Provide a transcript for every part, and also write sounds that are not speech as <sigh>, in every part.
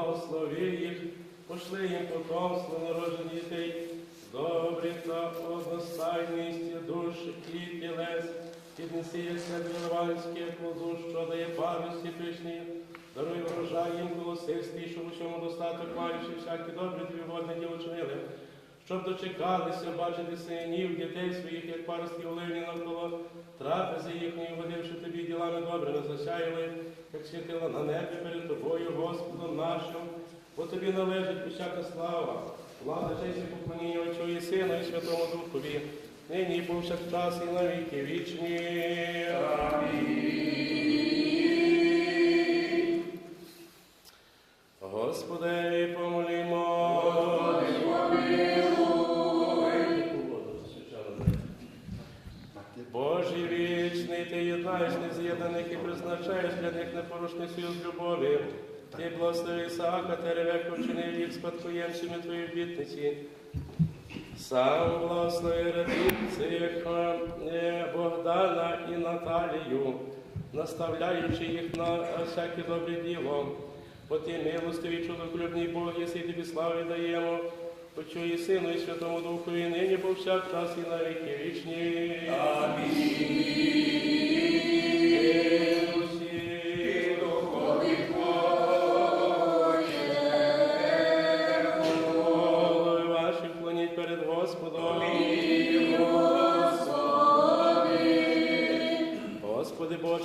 Благослови їх, пошли їм потомство народжені дітей, добрі та одностайність душ і тілес, піднеси їх святовальське плоду, що дає пам'яті пишні, даруй врожай їм голосистий, щоб у усьому достаток маючи всякі добрі твій водне діло чинили, щоб дочекалися бачити синів, дітей своїх, як паростки оливні навколо трапези їхньої, водивши тобі ділами добрими, засяяли, як світила на небі перед тобою, Господом нашим, бо тобі належить усяка слава, влада, честь і поклоніння Отцю і Сину і Святому Духові, нині і повсякчас і на віки вічні. Господи, непорушний союз любові. Ти благослови Ісаака та Ревеку вчинив їх спадкоємцями твоєї обітниці. Сам благослови е, Богдана і Наталію, наставляючи їх на всяке добре діло. Бо ти милостивий чудоклюбний Бог, єси тобі слави даємо, Отцю і Сину, і Святому Духу, і нині повсякчас і на віки вічні. Амінь.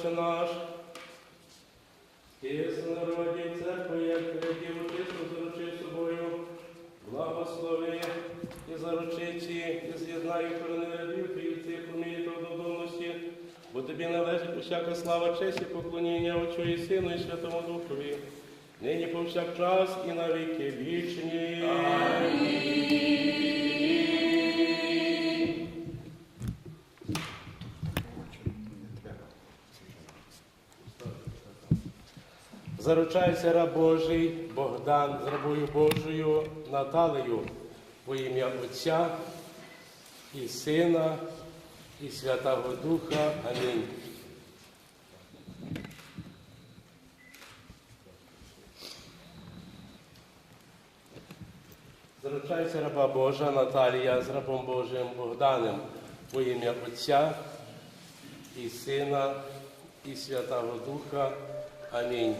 Боже наш, Єс народі церкви, як передів чисто заручи собою, благослови і заручиці, і з'єднаю корони рядів твоїх цих уміє та однодомності, бо тобі належить усяка слава, честь і поклоніння Отцю і Сину і Святому Духові, нині повсякчас і на віки вічні. Заручається раб Божий Богдан з рабою Божою Наталею во ім'я Отця і Сина і Святого Духа. Амінь. Заручається раба Божа Наталія з рабом Божим Богданом во ім'я Отця і Сина і Святого Духа. Амінь.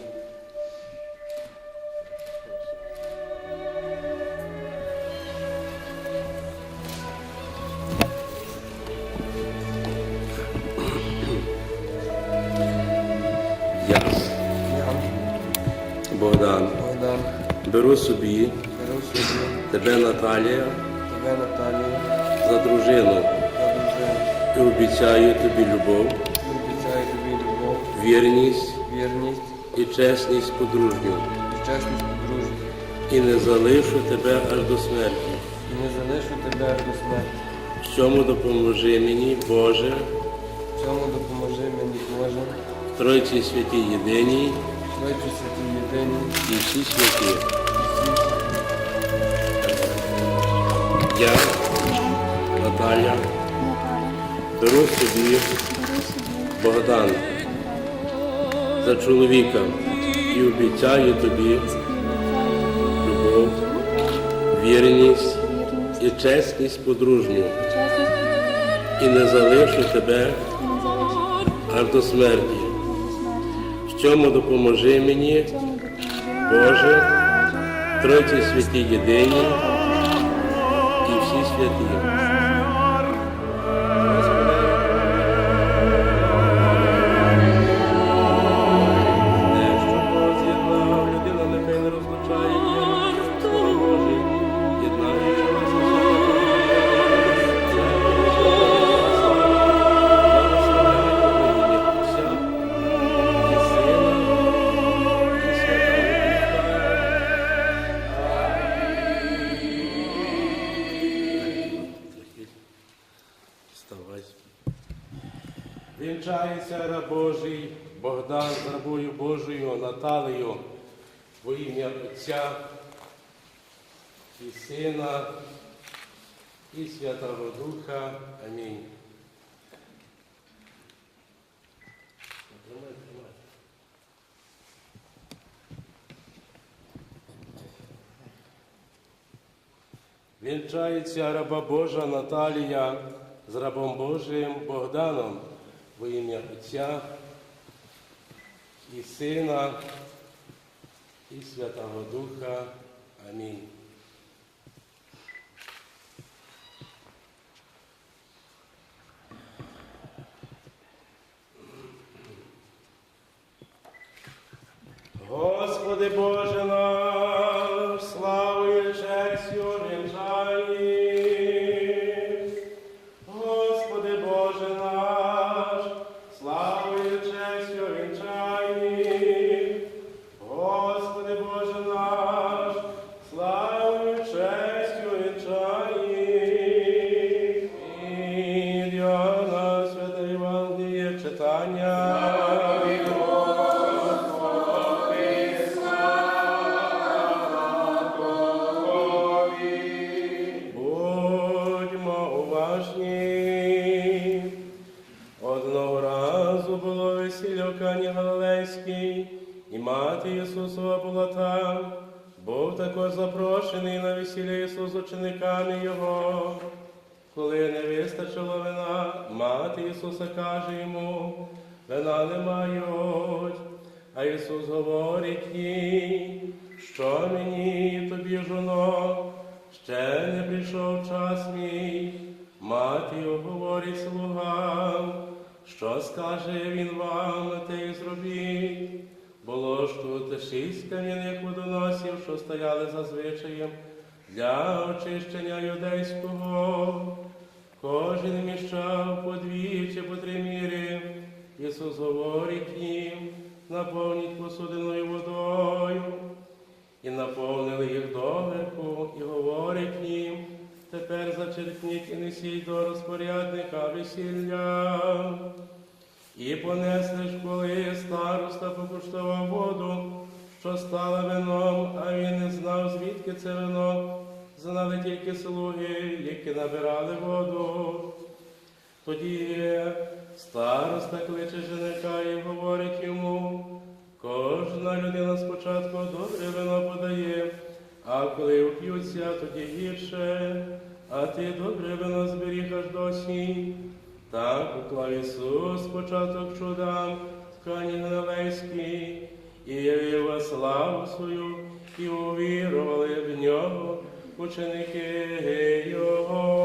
Богдан, беру собі беру собі. тебе, Наталія, тебе за дружину. За дружину, і обіцяю тобі любов, обіцяю тобі любов, вірність вірність. і чесність подружню, і чесність подружжя, і не залишу тебе аж до смерті. і не залишу тебе аж до смерті. В цьому допоможи мені, Боже, В цьому допоможи мені Боже, в Тройці святій єдиній Святій єдині, і всі святі. Я, Наталя, беру собі Богдан за чоловіка і обіцяю тобі любов, вірність і чесність подружню, і не залишу тебе аж до смерті. В цьому допоможи мені, Боже, Тройці святі єдині і всі святі. і Сина, і Святого Духа. Амінь. Вінчається раба Божа Наталія з рабом Божим Богданом во ім'я Отця і Сина, і Святого Духа. Амінь. Господи Боже наш, також запрошений на весілля Ісус з учениками Його. Коли не вистачило вина, мати Ісуса каже йому, вина не мають. А Ісус говорить їй, що мені тобі жоно, ще не прийшов час мій. Мати говорить слугам, що скаже він вам, те й зробіть. Було ж тут шість кам'яних водоносів, що стояли за звичаєм для очищення юдейського. Кожен міщав по дві чи по три міри. Ісус говорить їм, наповніть посудиною водою. І наповнили їх доверху, і говорить їм, тепер зачерпніть і несіть до розпорядника весілля. І понесли ж, коли староста покуштував воду, що стала вином, а він не знав, звідки це вино, знали тільки слуги, які набирали воду. Тоді староста кличе женика і говорить йому, кожна людина спочатку добре вино подає, а коли вп'ються, тоді гірше, а ти добре вино зберіг аж досі. Так уклав Ісус початок чудам в ткані Галилейській, і явив славу свою, і увірували в нього ученики Його.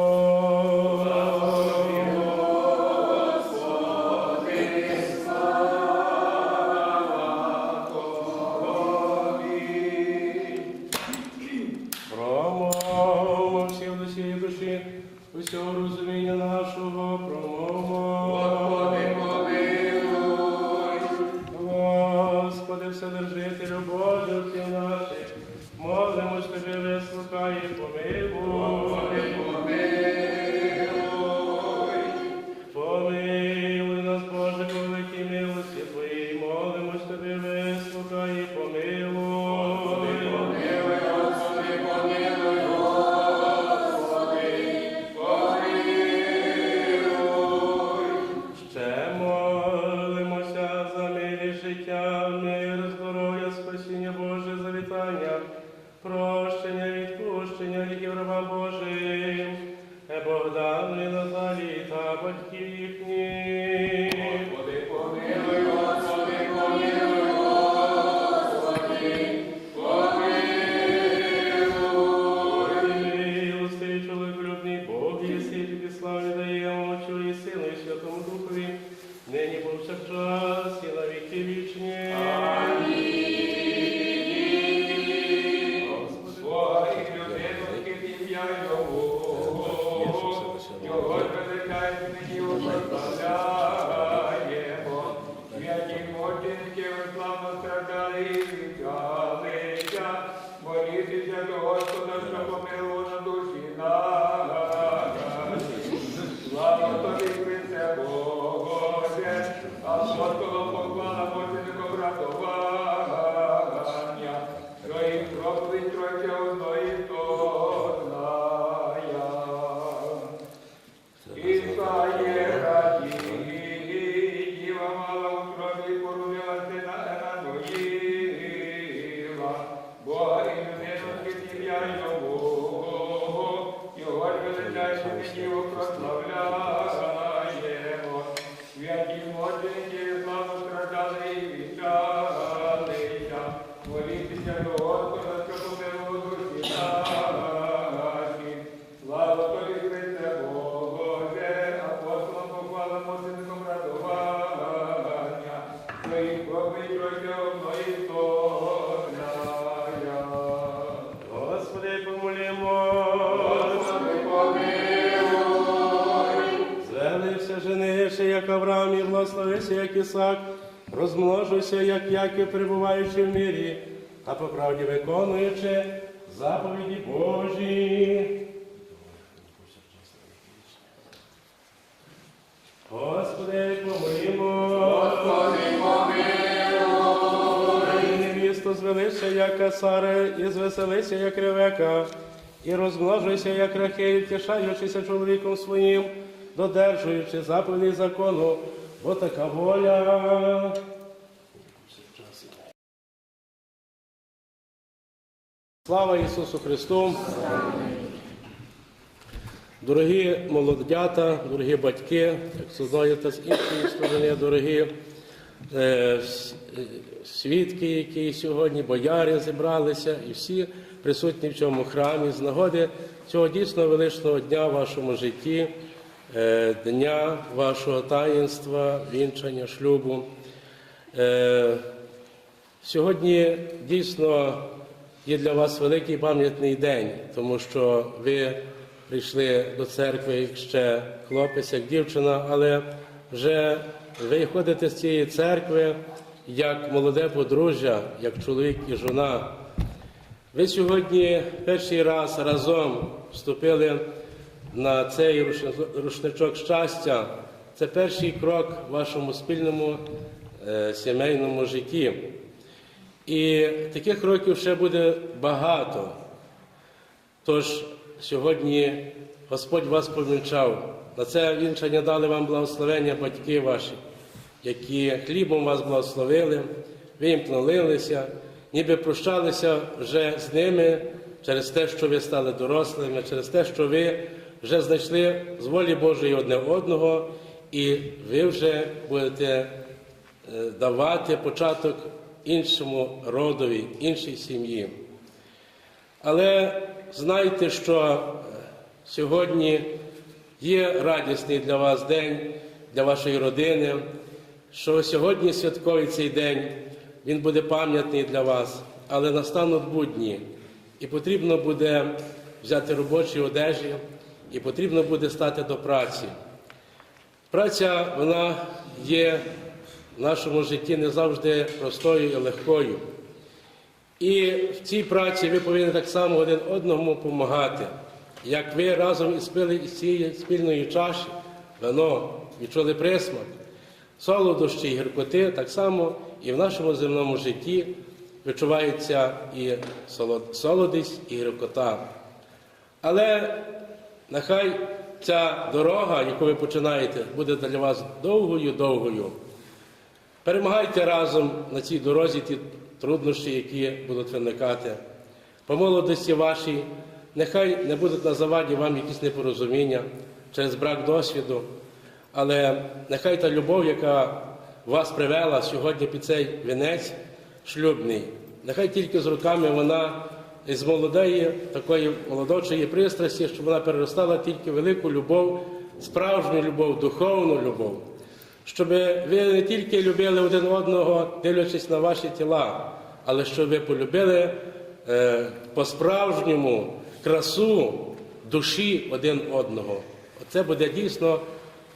Розмножуйся, як Яків, перебуваючи в мірі, та по правді виконуючи заповіді Божі. Господи, помилуємо. Господи, помилуй. І невісту звелися, як Асаре, і звеселися, як Ревека, і розмножуйся, як Рахель, тішаючися чоловіком своїм, додержуючи заповіді закону, бо така воля. Слава Ісусу Христу! Дорогі молодята, дорогі батьки, як з іншої сторони, дорогі е, е, свідки, які сьогодні, бояри зібралися, і всі присутні в цьому храмі з нагоди цього дійсно величного дня в вашому житті, е, дня вашого таїнства, вінчання, шлюбу. Е, Сьогодні дійсно є для вас великий пам'ятний день, тому що ви прийшли до церкви як ще хлопець, як дівчина, але вже ви ходите з цієї церкви як молоде подружжя, як чоловік і жона. Ви сьогодні перший раз разом вступили на цей рушничок щастя. Це перший крок в вашому спільному е, сімейному житті. І таких кроків ще буде багато. Тож сьогодні Господь вас помічав. На це вінчання дали вам благословення батьки ваші, які хлібом вас благословили, ви їм молилися, ніби прощалися вже з ними через те, що ви стали дорослими, через те, що ви вже знайшли з волі Божої одне одного, і ви вже будете е, давати початок іншому родові, іншій сім'ї. Але знайте, що е, сьогодні є радісний для вас день, для вашої родини, що сьогодні святковий цей день, він буде пам'ятний для вас, але настануть будні, і потрібно буде взяти робочі одежі, і потрібно буде стати до праці. Праця вона є в нашому житті не завжди простою і легкою. І в цій праці ви повинні так само один одному допомагати. Як ви разом із пили із цієї спільної чаші, вино, відчули присмак, солодощі і гіркоти, так само і в нашому земному житті відчувається і солодість, і гіркота. Але нехай ця дорога, яку ви починаєте, буде для вас довгою-довгою. Перемагайте разом на цій дорозі ті труднощі, які будуть виникати. По молодості вашій, нехай не будуть на заваді вам якісь непорозуміння через брак досвіду, але нехай та любов, яка вас привела сьогодні під цей вінець шлюбний, нехай тільки з руками вона з молодої, такої молодочої пристрасті, щоб вона переростала тільки велику любов, справжню любов, духовну любов щоб ви не тільки любили один одного, дивлячись на ваші тіла, але щоб ви полюбили е, по-справжньому красу душі один одного. Оце буде дійсно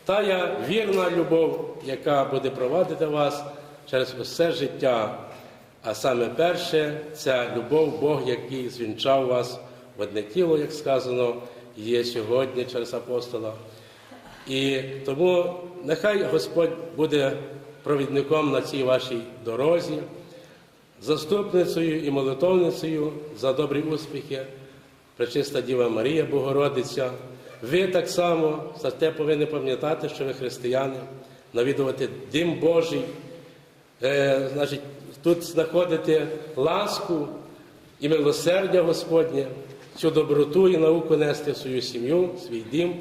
тая вірна любов, яка буде провадити вас через усе життя. А саме перше це любов Бог, який звінчав вас в одне тіло, як сказано, є сьогодні через апостола. І тому нехай Господь буде провідником на цій вашій дорозі, заступницею і молитовницею за добрі успіхи, Пречиста Діва Марія, Богородиця. Ви так само за те повинні пам'ятати, що ви християни, навідувати Дім Божий, е, значить, тут знаходити ласку і милосердя Господнє. цю доброту і науку нести в свою сім'ю, свій дім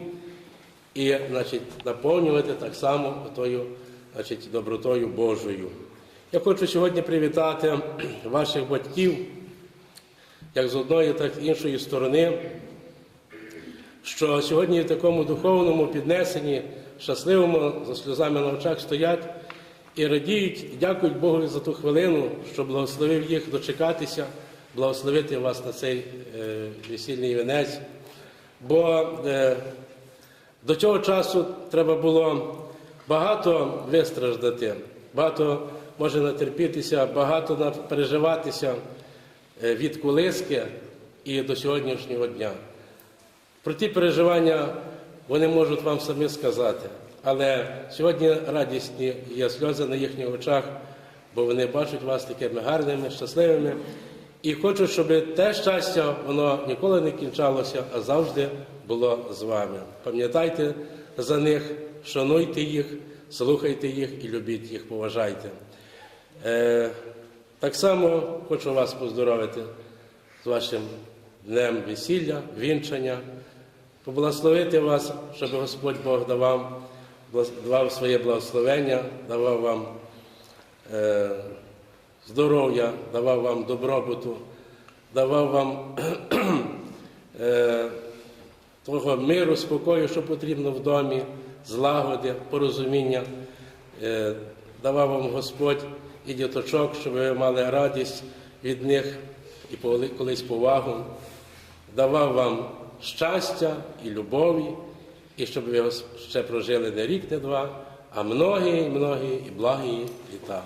і значить, наповнювати так само тою значить, добротою Божою. Я хочу сьогодні привітати ваших батьків, як з одної, так і з іншої сторони, що сьогодні в такому духовному піднесенні, щасливому, за сльозами на очах стоять і радіють, і дякують Богу за ту хвилину, що благословив їх дочекатися, благословити вас на цей е, весільний вінець. Бо е, до цього часу треба було багато вистраждати, багато може натерпітися, багато переживатися е, від колиски і до сьогоднішнього дня. Про ті переживання вони можуть вам самі сказати. Але сьогодні радісні є сльози на їхніх очах, бо вони бачать вас такими гарними, щасливими. І хочуть, щоб те щастя воно ніколи не кінчалося, а завжди було з вами. Пам'ятайте за них, шануйте їх, слухайте їх і любіть їх, поважайте. Е, так само хочу вас поздоровити з вашим днем весілля, вінчання, поблагословити вас, щоб Господь Бог давав, давав своє благословення, давав вам е, здоров'я, давав вам добробуту, давав вам <clears throat> е, того миру, спокою, що потрібно в домі, злагоди, порозуміння. Е, давав вам Господь і діточок, щоб ви мали радість від них і колись повагу. Давав вам щастя і любові, і щоб ви ще прожили не рік, не два, а многі, многі і благі літа.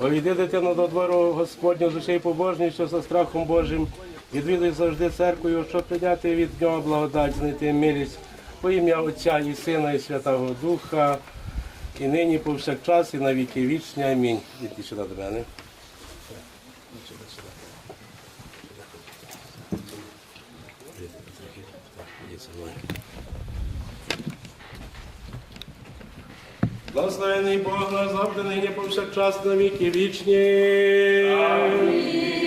Повійди дитину до двору Господню з душею побожністю за страхом Божим. Відвідуй завжди церквою, щоб прийняти від нього благодать, знайти милість по ім'я Отця і Сина, і Святого Духа, і нині повсякчас, і на віки вічні. Амінь. Іди сюди до мене. нині повсякчас на віки вічні. Амінь.